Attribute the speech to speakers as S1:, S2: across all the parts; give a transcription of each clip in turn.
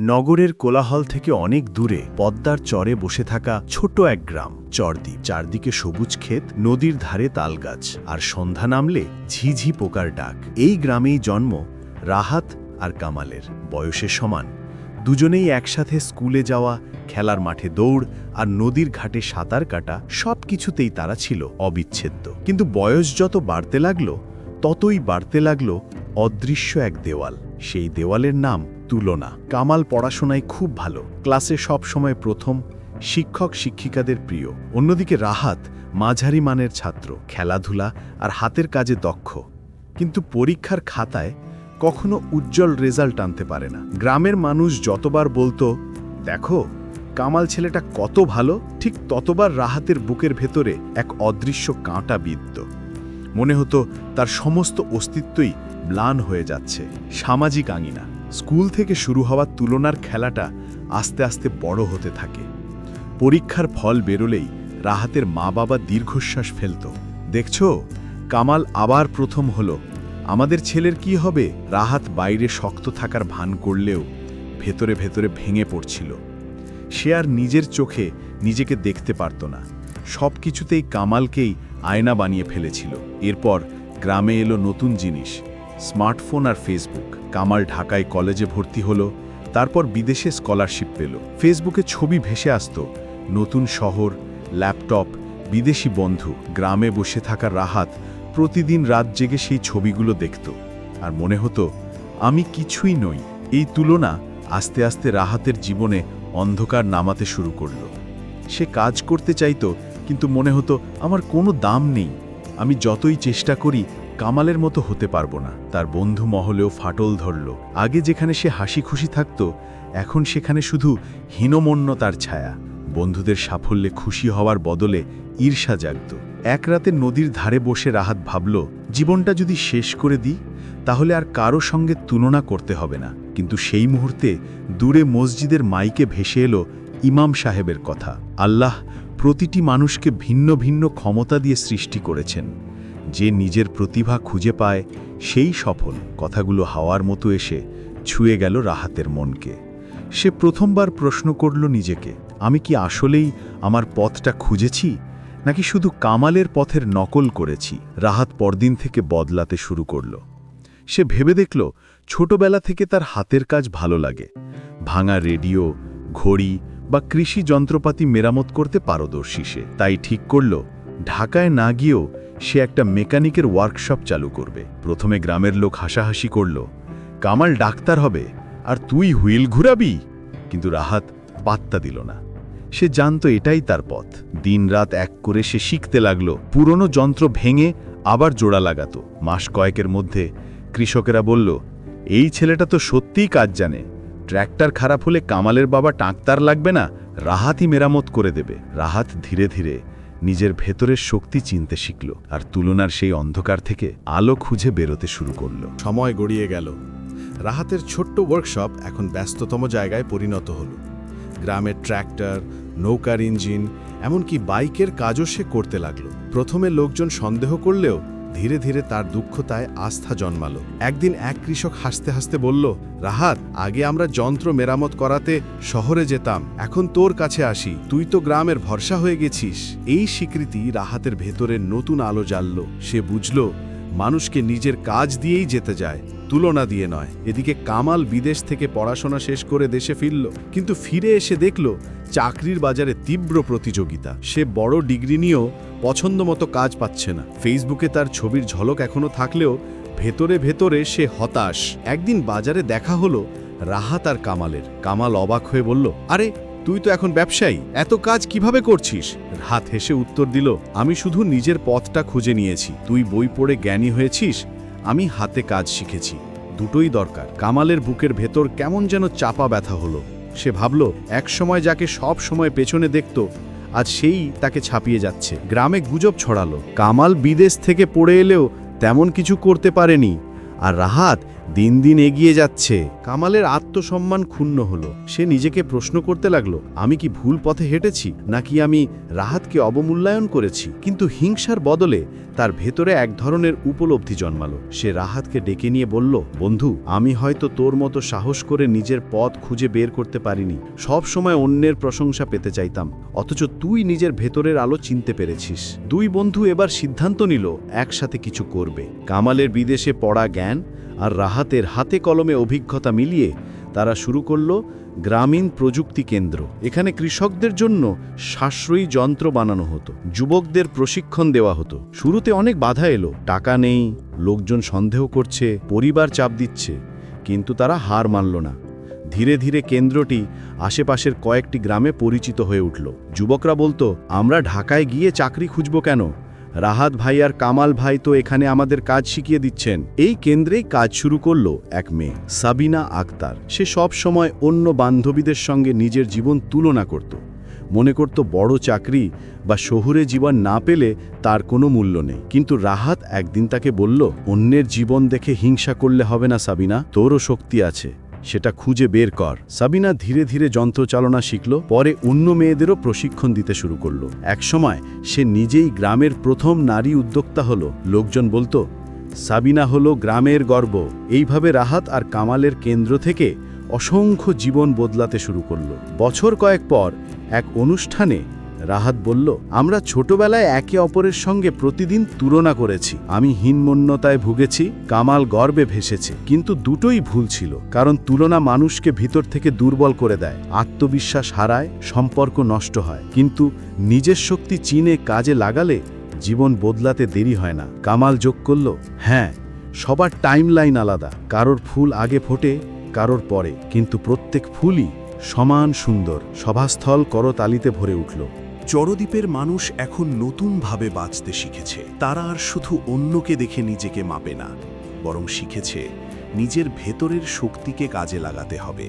S1: নগরের কোলাহল থেকে অনেক দূরে পদ্মার চরে বসে থাকা ছোট এক গ্রাম চরদ্বীপ চারদিকে সবুজ ক্ষেত, নদীর ধারে তালগাছ আর সন্ধ্যা নামলে ঝিঝি পোকার ডাক। এই গ্রামেই জন্ম রাহাত আর কামালের। বয়সে সমান। দুজনেই একসাথে স্কুলে যাওয়া, খেলার মাঠে দৌড় আর নদীর ঘাটে সাঁতার কাটা সব কিছুতেই তারা ছিল অবিচ্ছেদ্য। কিন্তু বয়স যত বাড়তে লাগল, ততই বাড়তে লাগল অদৃশ্য এক দেওয়াল। সেই দেওয়ালের নাম তুলনা। কামাল পড়াশোনায় খুব ভালো। ক্লাসে সব সময় প্রথম, শিক্ষক শিক্ষিকাদের প্রিয়। অন্যদিকে রাহাত মাঝারি মানের ছাত্র, খেলাধুলা আর হাতের কাজে দক্ষ। কিন্তু পরীক্ষার খাতায় কখনো উজ্জ্বল রেজাল্ট আনতে পারে না। গ্রামের মানুষ যতবার বলতো, দেখো, কামাল ছেলেটা কত ভালো, ঠিক ততবার রাহাতের বুকের ভেতরে এক অদৃশ্য কাঁটা বিদ্য মনে হতো তার সমস্ত অস্তিত্বই ম্লান হয়ে যাচ্ছে, সামাজিক আঙিনা। স্কুল থেকে শুরু হওয়া তুলনার খেলাটা আস্তে আস্তে বড় হতে থাকে। পরীক্ষার ফল বেরোলেই রাহাতের মা বাবা দীর্ঘশ্বাস ফেলত। দেখছ? কামাল আবার প্রথম হলো। আমাদের ছেলের কি হবে? রাহাত বাইরে শক্ত থাকার ভান করলেও ভেতরে ভেতরে ভেঙে পড়ছিল। সে আর নিজের চোখে নিজেকে দেখতে পারত না। সব কিছুতেই কামালকেই আয়না বানিয়ে ফেলেছিল। এরপর গ্রামে এলো নতুন জিনিস। স্মার্টফোন আর ফেসবুক। কামাল ঢাকায় কলেজে ভর্তি হলো, তারপর বিদেশে স্কলারশিপ পেল। ফেসবুকে ছবি ভেসে আসত, নতুন শহর, ল্যাপটপ, বিদেশি বন্ধু, গ্রামে বসে থাকা রাহাত প্রতিদিন রাত জেগে সেই ছবিগুলো দেখত। আর মনে হতো, আমি কিছুই নই, এই তুলনা আস্তে আস্তে রাহাতের জীবনে অন্ধকার নামাতে শুরু করল। সে কাজ করতে চাইতো, কিন্তু মনে হতো, আমার কোনো দাম নেই। আমি যতই চেষ্টা করি কামালের মতো হতে পারব না। তার বন্ধু মহলেও ফাটল ধরল। আগে যেখানে সে হাসি খুশি থাকত, এখন সেখানে শুধু হীনমন্য তার ছায়া। বন্ধুদের সাফল্যে খুশি হওয়ার বদলে ঈর্ষা জাগত। এক রাতে নদীর ধারে বসে রাহাত ভাবল, জীবনটা যদি শেষ করে দিই, তাহলে আর কারও সঙ্গে তুলনা করতে হবে না। কিন্তু সেই মুহূর্তে দূরে মসজিদের মাইকে ভেসে এলো ইমাম সাহেবের কথা। আল্লাহ প্রতিটি মানুষকে ভিন্ন ভিন্ন ক্ষমতা দিয়ে সৃষ্টি করেছেন। যে নিজের প্রতিভা খুঁজে পায়, সেই সফল কথাগুলো হাওয়ার মতো এসে ছুঁয়ে গেল রাহাতের মনকে। সে প্রথমবার প্রশ্ন করল নিজেকে, আমি কি আসলেই আমার পথটা খুঁজেছি, নাকি শুধু কামালের পথের নকল করেছি? রাহাত পরদিন থেকে বদলাতে শুরু করল। সে ভেবে দেখল, ছোটবেলা থেকে তার হাতের কাজ ভালো লাগে। ভাঙা রেডিও, ঘড়ি বা কৃষি যন্ত্রপাতি মেরামত করতে পারদর্শী সে। তাই ঠিক করল ঢাকায় না গিয়েও সে একটা মেকানিকের ওয়ার্কশপ চালু করবে। প্রথমে গ্রামের লোক হাসাহাসি করল, কামাল ডাক্তার হবে, আর তুই হুইল ঘুরাবি? কিন্তু রাহাত পাত্তা দিল না। সে জানত এটাই তার পথ। দিনরাত এক করে সে শিখতে লাগল, পুরনো যন্ত্র ভেঙে আবার জোড়া লাগাত। মাস কয়েকের মধ্যে কৃষকেরা বলল, এই ছেলেটা তো সত্যিই কাজ জানে। ট্র্যাক্টর খারাপ হলে কামালের বাবা টাঁকতার লাগবে না, রাহাতই মেরামত করে দেবে। রাহাত ধীরে ধীরে নিজের ভেতরের শক্তি চিনতে শিখল আর তুলনার সেই অন্ধকার থেকে আলো খুঁজে বেরোতে শুরু করল।
S2: সময় গড়িয়ে গেল। রাহাতের ছোট্ট ওয়ার্কশপ এখন ব্যস্ততম জায়গায় পরিণত হল। গ্রামের ট্র্যাক্টর নৌকার ইঞ্জিন এমনকি বাইকের কাজও সে করতে লাগল। প্রথমে লোকজন সন্দেহ করলেও ধীরে ধীরে তার দুঃখতায় আস্থা জন্মাল। একদিন এক কৃষক হাসতে হাসতে বলল, রাহাত, আগে আমরা যন্ত্র মেরামত করাতে শহরে যেতাম, এখন তোর কাছে আসি। তুই তো গ্রামের ভরসা হয়ে গেছিস। এই স্বীকৃতি রাহাতের ভেতরে নতুন আলো জ্বালল। সে বুঝল, মানুষকে নিজের কাজ দিয়েই যেতে যায়। তুলনা দিয়ে নয়। এদিকে কামাল বিদেশ থেকে পড়াশোনা শেষ করে দেশে ফিরল, কিন্তু ফিরে এসে দেখল চাকরির বাজারে তীব্র প্রতিযোগিতা। সে বড় ডিগ্রি নিয়েও পছন্দ মতো কাজ পাচ্ছে না। ফেসবুকে তার ছবির ঝলক এখনও থাকলেও ভেতরে ভেতরে সে হতাশ। একদিন বাজারে দেখা হলো রাহাত আর কামালের। কামাল অবাক হয়ে বলল, আরে, তুই তো এখন ব্যবসায়ী, এত কাজ কীভাবে করছিস? রাত হেসে উত্তর দিল, আমি শুধু নিজের পথটা খুঁজে নিয়েছি। তুই বই পড়ে জ্ঞানী হয়েছিস আমি হাতে কাজ শিখেছি। দুটোই দরকার। কামালের বুকের ভেতর কেমন যেন চাপা ব্যথা হলো। সে ভাবল, এক সময় যাকে সব সময় পেছনে দেখত, আজ সেই তাকে ছাপিয়ে যাচ্ছে। গ্রামে গুজব ছড়ালো। কামাল বিদেশ থেকে পড়ে এলেও তেমন কিছু করতে পারেনি। আর রাহাত
S1: দিন দিন এগিয়ে যাচ্ছে। কামালের আত্মসম্মান ক্ষুণ্ণ হলো। সে নিজেকে প্রশ্ন করতে লাগল, আমি কি ভুল পথে হেঁটেছি, নাকি আমি রাহাতকে অবমূল্যায়ন করেছি? কিন্তু হিংসার বদলে তার ভেতরে এক ধরনের উপলব্ধি জন্মালো। সে রাহাতকে ডেকে নিয়ে বলল, বন্ধু, আমি হয়তো তোর মতো সাহস করে নিজের পথ খুঁজে বের করতে পারিনি। সব সময় অন্যের প্রশংসা পেতে চাইতাম। অথচ তুই নিজের ভেতরের আলো চিনতে পেরেছিস। দুই বন্ধু এবার সিদ্ধান্ত নিল, একসাথে কিছু করবে। কামালের বিদেশে পড়া জ্ঞান আর রাহাতের হাতে কলমে অভিজ্ঞতা মিলিয়ে তারা শুরু করল গ্রামীণ প্রযুক্তি কেন্দ্র। এখানে কৃষকদের জন্য সাশ্রয়ী যন্ত্র বানানো হতো, যুবকদের প্রশিক্ষণ দেওয়া হতো। শুরুতে অনেক বাধা এলো, টাকা নেই, লোকজন সন্দেহ করছে, পরিবার চাপ দিচ্ছে, কিন্তু তারা হার মানল না। ধীরে ধীরে কেন্দ্রটি আশেপাশের কয়েকটি গ্রামে পরিচিত হয়ে উঠল। যুবকরা বলতো, আমরা ঢাকায় গিয়ে চাকরি খুঁজব কেন? রাহাত ভাই আর কামাল ভাই তো এখানে আমাদের কাজ শিখিয়ে দিচ্ছেন। এই কেন্দ্রেই কাজ শুরু করল এক মেয়ে, সাবিনা আক্তার। সে সব সময় অন্য বান্ধবীদের সঙ্গে নিজের জীবন তুলনা করত। মনে করত বড় চাকরি বা শহুরে জীবন না পেলে তার কোনো মূল্য নেই। কিন্তু রাহাত একদিন তাকে বলল, অন্যের জীবন দেখে হিংসা করলে হবে না সাবিনা, তোরও শক্তি আছে। সেটা খুঁজে বের কর। সাবিনা ধীরে ধীরে যন্ত্রচালনা শিখল, পরে অন্য মেয়েদেরও প্রশিক্ষণ দিতে শুরু করল। একসময় সে নিজেই গ্রামের প্রথম নারী উদ্যোক্তা হলো। লোকজন বলতো, সাবিনা হলো গ্রামের গর্ব। এইভাবে রাহাত আর কামালের কেন্দ্র থেকে অসংখ্য জীবন বদলাতে শুরু করল। বছর কয়েক পর এক অনুষ্ঠানে রাহাত বলল, আমরা ছোটবেলায় একে অপরের সঙ্গে প্রতিদিন তুলনা করেছি। আমি হীনমন্যতায় ভুগেছি, কামাল গর্বে ভেসেছে। কিন্তু দুটোই ভুল ছিল, কারণ তুলনা মানুষকে ভিতর থেকে দুর্বল করে দেয়। আত্মবিশ্বাস হারায়, সম্পর্ক নষ্ট হয়। কিন্তু নিজের শক্তি চিনে কাজে লাগালে জীবন বদলাতে দেরি হয় না। কামাল যোগ করল হ্যাঁ সবার টাইমলাইন আলাদা। কারোর ফুল আগে ফোটে, কারোর পরে। কিন্তু প্রত্যেক ফুলই সমান সুন্দর। সভাস্থল করতালিতে ভরে উঠল।
S3: চরদ্বীপের মানুষ এখন নতুনভাবে বাঁচতে শিখেছে। তারা আর শুধু অন্যকে দেখে নিজেকে মাপে না, বরং শিখেছে নিজের ভেতরের শক্তিকে কাজে লাগাতে হবে।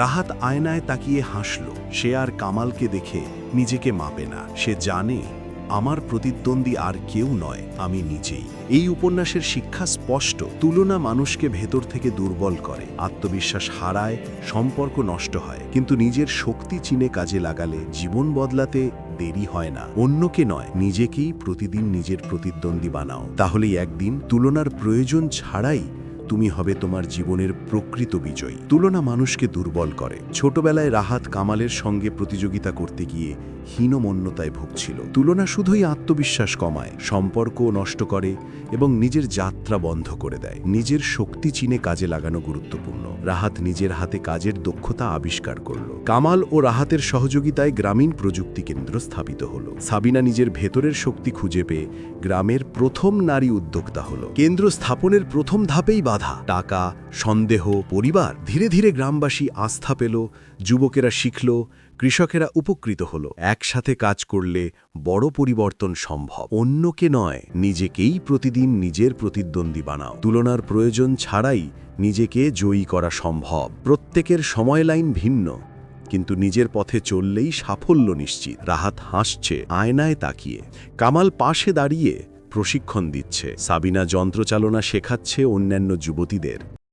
S3: রাহাত আয়নায় তাকিয়ে হাসল, সে আর কামালকে দেখে নিজেকে মাপে না, সে জানে আমার প্রতিদ্বন্দ্বী আর কেউ নয়, আমি নিজেই। এই উপন্যাসের শিক্ষা স্পষ্ট, তুলনা মানুষকে ভেতর থেকে দুর্বল করে, আত্মবিশ্বাস হারায়, সম্পর্ক নষ্ট হয়। কিন্তু নিজের শক্তি চিনে কাজে লাগালে জীবন বদলাতে দেরি হয় না। অন্যকে নয়, নিজেকেই প্রতিদিন নিজের প্রতিদ্বন্দ্বী বানাও। তাহলেই একদিন তুলনার প্রয়োজন ছাড়াই তুমি হবে তোমার জীবনের প্রকৃত বিজয়ী। তুলনা মানুষকে দুর্বল করে। ছোটবেলায় রাহাত কামালের সঙ্গে প্রতিযোগিতা করতে গিয়ে হীনমন্যতায় ভুগছিল। তুলনা শুধুই আত্মবিশ্বাস কমায় সম্পর্ক নষ্ট করে এবং নিজের যাত্রা বন্ধ করে দেয়। নিজের শক্তি চিনে কাজে লাগানো গুরুত্বপূর্ণ। রাহাত নিজের হাতে কাজের দক্ষতা আবিষ্কার করল। কামাল ও রাহাতের সহযোগিতায় গ্রামীণ প্রযুক্তি কেন্দ্র স্থাপিত হলো। সাবিনা নিজের ভেতরের শক্তি খুঁজে পেয়ে গ্রামের প্রথম নারী উদ্যোক্তা হলো। কেন্দ্র স্থাপনের প্রথম ধাপেই বাধা, টাকা, সন্দেহ, পরিবার, ধীরে ধীরে গ্রামবাসী আস্থা পেল, যুবকেরা শিখল, কৃষকেরা উপকৃত হল। একসাথে কাজ করলে বড় পরিবর্তন সম্ভব। অন্যকে নয়, নিজেকেই প্রতিদিন নিজের প্রতিদ্বন্দ্বী বানাও। তুলনার প্রয়োজন ছাড়াই নিজেকে জয়ী করা সম্ভব। প্রত্যেকের সময় লাইন ভিন্ন, কিন্তু নিজের পথে চললেই সাফল্য নিশ্চিত। রাহাত হাসছে, আয়নায় তাকিয়ে। কামাল পাশে দাঁড়িয়ে প্রশিক্ষণ দিচ্ছে। সাবিনা যন্ত্রচালনা শেখাচ্ছে অন্যান্য যুবতীদের।